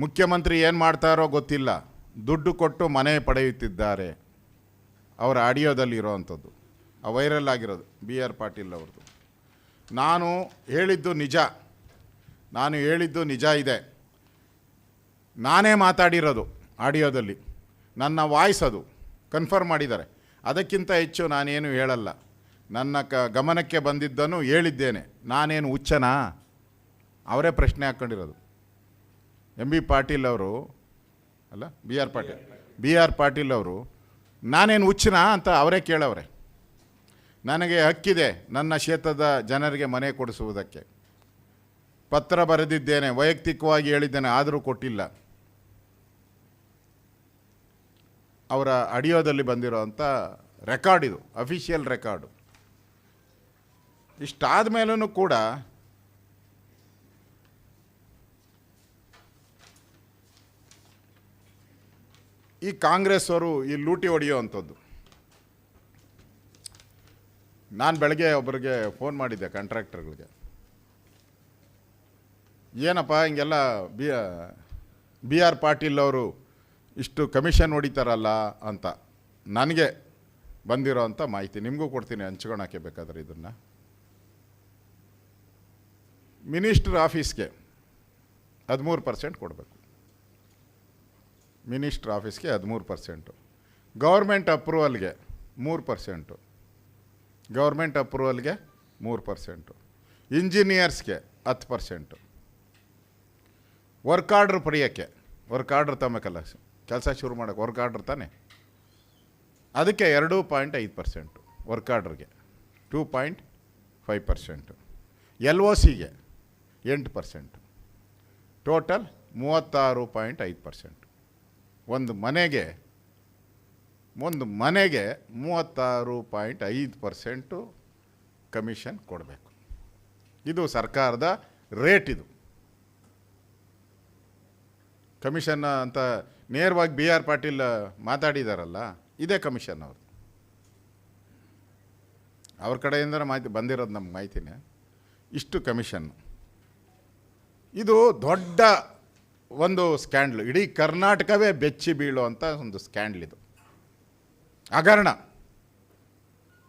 ಮುಖ್ಯಮಂತ್ರಿ ಏನು ಮಾಡ್ತಾರೋ ಗೊತ್ತಿಲ್ಲ. ದುಡ್ಡು ಕೊಟ್ಟು ಮನೆ ಪಡೆಯುತ್ತಿದ್ದಾರೆ. ಅವರ ಆಡಿಯೋದಲ್ಲಿ ಇರೋವಂಥದ್ದು ಆ ವೈರಲ್ ಆಗಿರೋದು, ಬಿ ಆರ್ ಪಾಟೀಲ್ ಅವ್ರದ್ದು. ನಾನು ಹೇಳಿದ್ದು ನಿಜ. ನಾನು ಹೇಳಿದ್ದು ನಿಜ ಇದೆ. ನಾನೇ ಮಾತಾಡಿರೋದು ಆಡಿಯೋದಲ್ಲಿ. ನನ್ನ ವಾಯ್ಸ್ ಅದು, ಕನ್ಫರ್ಮ್ ಮಾಡಿದ್ದಾರೆ. ಅದಕ್ಕಿಂತ ಹೆಚ್ಚು ನಾನೇನು ಹೇಳಲ್ಲ. ನನ್ನ ಕ, ಗಮನಕ್ಕೆ ಬಂದಿದ್ದನ್ನು ಹೇಳಿದ್ದೇನೆ. ನಾನೇನು ಹುಚ್ಚನಾ? ಅವರೇ ಪ್ರಶ್ನೆ ಹಾಕ್ಕೊಂಡಿರೋದು ಎಂ ಬಿ ಪಾಟೀಲ್ ಅವರು, ಅಲ್ಲ, B R Patil, B R Patil ಅವರು, ನಾನೇನು ಹುಚ್ಚನಾ ಅಂತ ಅವರೇ ಕೇಳವ್ರೆ. ನನಗೆ ಹಕ್ಕಿದೆ ನನ್ನ ಕ್ಷೇತ್ರದ ಜನರಿಗೆ ಮನೆ ಕೊಡಿಸುವುದಕ್ಕೆ. ಪತ್ರ ಬರೆದಿದ್ದೇನೆ, ವೈಯಕ್ತಿಕವಾಗಿ ಹೇಳಿದ್ದೇನೆ, ಆದರೂ ಕೊಟ್ಟಿಲ್ಲ. ಅವರ ಆಡಿಯೋದಲ್ಲಿ ಬಂದಿರೋವಂಥ ರೆಕಾರ್ಡ್ ಇದು, ಅಫಿಷಿಯಲ್ ರೆಕಾರ್ಡು. ಇಷ್ಟಾದ ಮೇಲೂ ಕೂಡ ಈ ಕಾಂಗ್ರೆಸ್ ಅವರು ಈ ಲೂಟಿ ಹೊಡೆಯೋ ಅಂಥದ್ದು ನಾನು ಬೆಳಗ್ಗೆ ಒಬ್ಬರಿಗೆ ಫೋನ್ ಮಾಡಿದ್ದೆ ಕಾಂಟ್ರಾಕ್ಟರ್ಗಳಿಗೆ. ಏನಪ್ಪ, ಹಿಂಗೆಲ್ಲ ಬಿ ಬಿ ಆರ್ ಪಾಟೀಲ್ ಅವರು ಇಷ್ಟು ಕಮಿಷನ್ ಹೊಡಿತಾರಲ್ಲ ಅಂತ. ನನಗೆ ಬಂದಿರೋ ಅಂಥ ಮಾಹಿತಿ. ನಿಮಗೂ ಕೊಡ್ತೀನಿ, ಹಂಚ್ಕೊಳಕ್ಕೆ ಬೇಕಾದ್ರೆ ಇದನ್ನು. ಮಿನಿಸ್ಟ್ರ್ ಆಫೀಸ್ಗೆ ಹದಿಮೂರು ಪರ್ಸೆಂಟ್ ಕೊಡಬೇಕು. ಮಿನಿಸ್ಟ್ರ್ ಆಫೀಸ್ಗೆ ಹದಿಮೂರು ಪರ್ಸೆಂಟು. ಗೌರ್ಮೆಂಟ್ ಅಪ್ರೂವಲ್ಗೆ ಮೂರು ಪರ್ಸೆಂಟು. ಗೌರ್ಮೆಂಟ್ ಅಪ್ರೂವಲ್ಗೆ ಮೂರು ಪರ್ಸೆಂಟು. ಇಂಜಿನಿಯರ್ಸ್ಗೆ ಹತ್ತು ಪರ್ಸೆಂಟು. ವರ್ಕ್ ಆರ್ಡ್ರ್ ಪಡೆಯೋಕ್ಕೆ, ವರ್ಕ್ ಆರ್ಡ್ರ್ ತಮ್ಮಕ್ಕಲ್ಲ ಕೆಲಸ ಶುರು ಮಾಡೋಕ್ಕೆ ವರ್ಕ್ ಆರ್ಡ್ರ್ ತಾನೆ? ಅದಕ್ಕೆ ಎರಡು ಪಾಯಿಂಟ್ ಐದು percent work ಆರ್ಡ್ರಿಗೆ. Two point five percent. L O ಸಿಗೆ ಎಂಟು ಪರ್ಸೆಂಟು. ಟೋಟಲ್ ಮೂವತ್ತಾರು ಪಾಯಿಂಟ್ ಐದು ಪರ್ಸೆಂಟು. ಒಂದು ಮನೆಗೆ ಒಂದು ಮನೆಗೆ ಮೂವತ್ತಾರು ಪಾಯಿಂಟ್ ಐದು ಪರ್ಸೆಂಟು ಕಮಿಷನ್ ಕೊಡಬೇಕು. ಇದು ಸರ್ಕಾರದ ರೇಟ್ ಇದು. ಕಮಿಷನ್ ಅಂತ ನೇರವಾಗಿ ಬಿ ಆರ್ ಪಾಟೀಲ್ ಮಾತಾಡಿದಾರಲ್ಲ, ಇದೇ ಕಮಿಷನ್ ಅವರು ಅವ್ರ ಕಡೆಯಿಂದ ಮಾಹಿತಿ ಬಂದಿರೋದು ನಮ್ಗೆ ಮಾಹಿತಿನೇ. ಇಷ್ಟು ಕಮಿಷನ್ನು. ಇದು ದೊಡ್ಡ ಒಂದು ಸ್ಕ್ಯಾಂಡ್ಲು ಇಡೀ ಕರ್ನಾಟಕವೇ ಬೆಚ್ಚಿ ಬೀಳುವಂಥ ಒಂದು ಸ್ಕ್ಯಾಂಡ್ಲ್ ಇದು. ಹಗರಣ.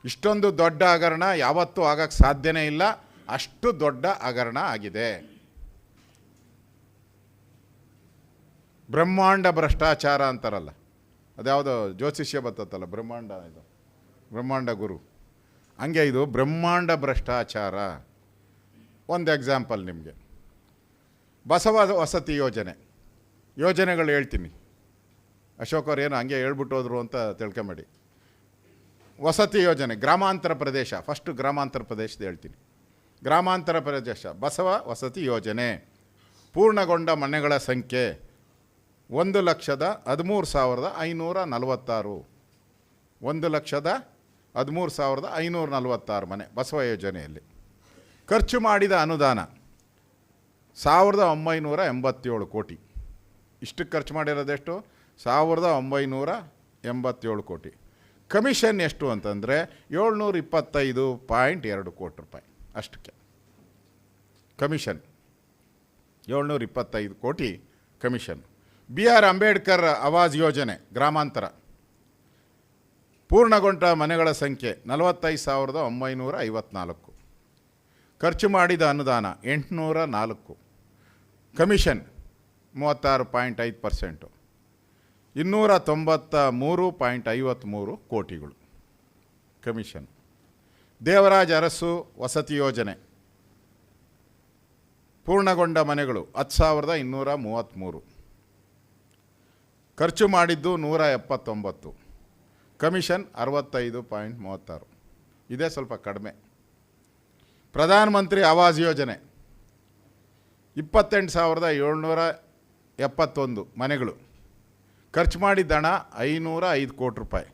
ಇಷ್ಟೊಂದು ದೊಡ್ಡ ಹಗರಣ ಯಾವತ್ತೂ ಆಗಕ್ಕೆ ಸಾಧ್ಯನೇ ಇಲ್ಲ. ಅಷ್ಟು ದೊಡ್ಡ ಹಗರಣ ಆಗಿದೆ. ಬ್ರಹ್ಮಾಂಡ ಭ್ರಷ್ಟಾಚಾರ ಅಂತಾರಲ್ಲ. ಅದ್ಯಾವುದೋ ಜ್ಯೋತಿಷ್ಯ ಬರ್ತತ್ತಲ್ಲ ಬ್ರಹ್ಮಾಂಡ ಇದು. ಬ್ರಹ್ಮಾಂಡ ಗುರು. ಹಂಗೆ ಇದು ಬ್ರಹ್ಮಾಂಡ ಭ್ರಷ್ಟಾಚಾರ. ಒಂದು ಎಕ್ಸಾಂಪಲ್ ನಿಮಗೆ. ಬಸವ ವಸತಿ ಯೋಜನೆ. ಯೋಜನೆಗಳು ಹೇಳ್ತೀನಿ. ಅಶೋಕ್ ಅವ್ರು ಏನು ಹಂಗೆ ಹೇಳ್ಬಿಟ್ಟು ಹೋದರು ಅಂತ ತಿಳ್ಕೊಂಬೇಡಿ ವಸತಿ ಯೋಜನೆ, ಗ್ರಾಮಾಂತರ ಪ್ರದೇಶ ಫಸ್ಟು ಗ್ರಾಮಾಂತರ ಪ್ರದೇಶದ ಹೇಳ್ತೀನಿ. ಗ್ರಾಮಾಂತರ ಪ್ರದೇಶ, ಬಸವ ವಸತಿ ಯೋಜನೆ. ಪೂರ್ಣಗೊಂಡ ಮನೆಗಳ ಸಂಖ್ಯೆ, ಒಂದು ಲಕ್ಷದ ಹದಿಮೂರು ಸಾವಿರದ ಐನೂರ ನಲವತ್ತಾರು. ಒಂದು ಲಕ್ಷದ ಹದಿಮೂರು ಸಾವಿರದ ಐನೂರ ನಲವತ್ತಾರು ಮನೆ, ಬಸವ ಯೋಜನೆಯಲ್ಲಿ. ಖರ್ಚು ಮಾಡಿದ ಅನುದಾನ. ಸಾವಿರದ ಒಂಬೈನೂರ ಎಂಬತ್ತೇಳು ಕೋಟಿ. ಇಷ್ಟಕ್ಕೆ ಖರ್ಚು ಮಾಡಿರೋದೆಷ್ಟು ಸಾವಿರದ ಒಂಬೈನೂರ ಎಂಬತ್ತೇಳು ಕೋಟಿ. ಕಮಿಷನ್ ಎಷ್ಟು ಅಂತಂದರೆ ಏಳ್ನೂರ ಇಪ್ಪತ್ತೈದು ಪಾಯಿಂಟ್ ಎರಡು ಕೋಟಿ ರೂಪಾಯಿ. ಅಷ್ಟಕ್ಕೆ. ಕಮಿಷನ್. ಏಳ್ನೂರ ಇಪ್ಪತ್ತೈದು ಕೋಟಿ commission. B R Ambedkar Awas ಯೋಜನೆ, ಗ್ರಾಮಾಂತರ. ಪೂರ್ಣಗೊಂಡ ಮನೆಗಳ ಸಂಖ್ಯೆ ನಲವತ್ತೈದು ಸಾವಿರದ ಒಂಬೈನೂರ ಐವತ್ನಾಲ್ಕು. ಖರ್ಚು ಮಾಡಿದ ಅನುದಾನ ಎಂಟುನೂರ ನಾಲ್ಕು. ಕಮಿಷನ್ ಮೂವತ್ತಾರು ಪಾಯಿಂಟ್ ಐದು ಪರ್ಸೆಂಟು. ಇನ್ನೂರ ತೊಂಬತ್ತ ಮೂರು ಪಾಯಿಂಟ್ ಐವತ್ತ್ಮೂರು ಕೋಟಿಗಳು. ಕಮಿಷನ್. ದೇವರಾಜ ಅರಸು ವಸತಿ ಯೋಜನೆ. ಪೂರ್ಣಗೊಂಡ ಮನೆಗಳು ಹತ್ತು ಸಾವಿರದ ಇನ್ನೂರ ಮೂವತ್ತ್ಮೂರು ಖರ್ಚು ಮಾಡಿದ್ದು ನೂರ ಎಪ್ಪತ್ತೊಂಬತ್ತು. ಕಮಿಷನ್ ಅರವತ್ತೈದು ಪಾಯಿಂಟ್ ಮೂವತ್ತಾರು. ಇದೇ ಸ್ವಲ್ಪ ಕಡಿಮೆ. ಪ್ರಧಾನಮಂತ್ರಿ ಆವಾಸ್ ಯೋಜನೆ. ಇಪ್ಪತ್ತೆಂಟು ಸಾವಿರದ ಏಳ್ನೂರ ಎಪ್ಪತ್ತೊಂದು ಮನೆಗಳು. ಖರ್ಚು ಮಾಡಿದ ಹಣ ಐನೂರ ಐದು ಕೋಟಿ ರೂಪಾಯಿ.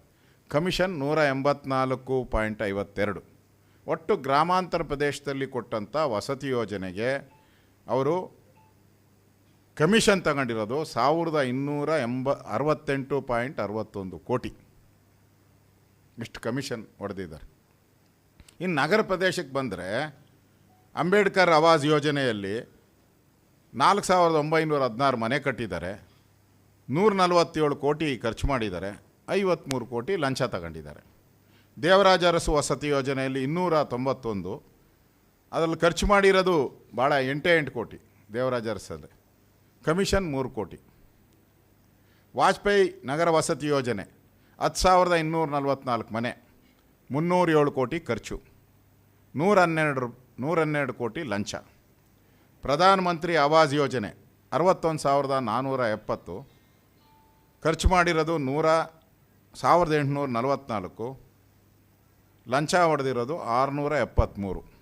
ಕಮಿಷನ್ ನೂರ ಎಂಬತ್ನಾಲ್ಕು ಪಾಯಿಂಟ್ ಐವತ್ತೆರಡು. ಒಟ್ಟು ಗ್ರಾಮಾಂತರ ಪ್ರದೇಶದಲ್ಲಿ ಕೊಟ್ಟಂಥ ವಸತಿ ಯೋಜನೆಗೆ ಅವರು ಕಮಿಷನ್ ತಗೊಂಡಿರೋದು ಸಾವಿರದ ಇನ್ನೂರ ಎಂಬ ಅರವತ್ತೆಂಟು ಪಾಯಿಂಟ್ ಅರವತ್ತೊಂದು ಕೋಟಿ. ಇಷ್ಟು ಕಮಿಷನ್ ಹೊಡೆದಿದ್ದಾರೆ. ಇನ್ನು ನಗರ ಪ್ರದೇಶಕ್ಕೆ ಬಂದರೆ ಅಂಬೇಡ್ಕರ್ ಆವಾಸ್ ಯೋಜನೆಯಲ್ಲಿ ನಾಲ್ಕು ಸಾವಿರದ ಒಂಬೈನೂರ ಹದಿನಾರು ಮನೆ ಕಟ್ಟಿದ್ದಾರೆ. ನೂರ ನಲವತ್ತೇಳು ಕೋಟಿ ಖರ್ಚು ಮಾಡಿದ್ದಾರೆ. ಐವತ್ತ್ಮೂರು ಕೋಟಿ ಲಂಚ ತಗೊಂಡಿದ್ದಾರೆ. ದೇವರಾಜ ಅರಸು ವಸತಿ ಯೋಜನೆಯಲ್ಲಿ ಇನ್ನೂರ ತೊಂಬತ್ತೊಂದು. ಅದರಲ್ಲಿ ಖರ್ಚು ಮಾಡಿರೋದು ಭಾಳ ಎಂಟೇ ಎಂಟು ಕೋಟಿ ದೇವರಾಜ ಅರಸಲ್ಲಿ. ಕಮಿಷನ್ ಮೂರು ಕೋಟಿ. ವಾಜಪೇಯಿ ನಗರ ವಸತಿ ಯೋಜನೆ ಹತ್ತು ಸಾವಿರದ ಇನ್ನೂರ ನಲ್ವತ್ನಾಲ್ಕು ಮನೆ. ಮುನ್ನೂರ ಏಳು ಕೋಟಿ ಖರ್ಚು ನೂರ ಹನ್ನೆರಡು ರು- ನೂರ ಹನ್ನೆರಡು ಕೋಟಿ ಲಂಚ. ಪ್ರಧಾನಮಂತ್ರಿ ಆವಾಸ್ ಯೋಜನೆ, ಅರವತ್ತೊಂದು ಸಾವಿರದ ನಾನ್ನೂರ ಎಪ್ಪತ್ತು. ಖರ್ಚು ಮಾಡಿರೋದು ನೂರ, ಸಾವಿರದ ಎಂಟುನೂರ ನಲವತ್ತ್ನಾಲ್ಕು. ಲಂಚ ಹೊಡೆದಿರೋದು ಆರುನೂರ ಎಪ್ಪತ್ತ್ಮೂರು.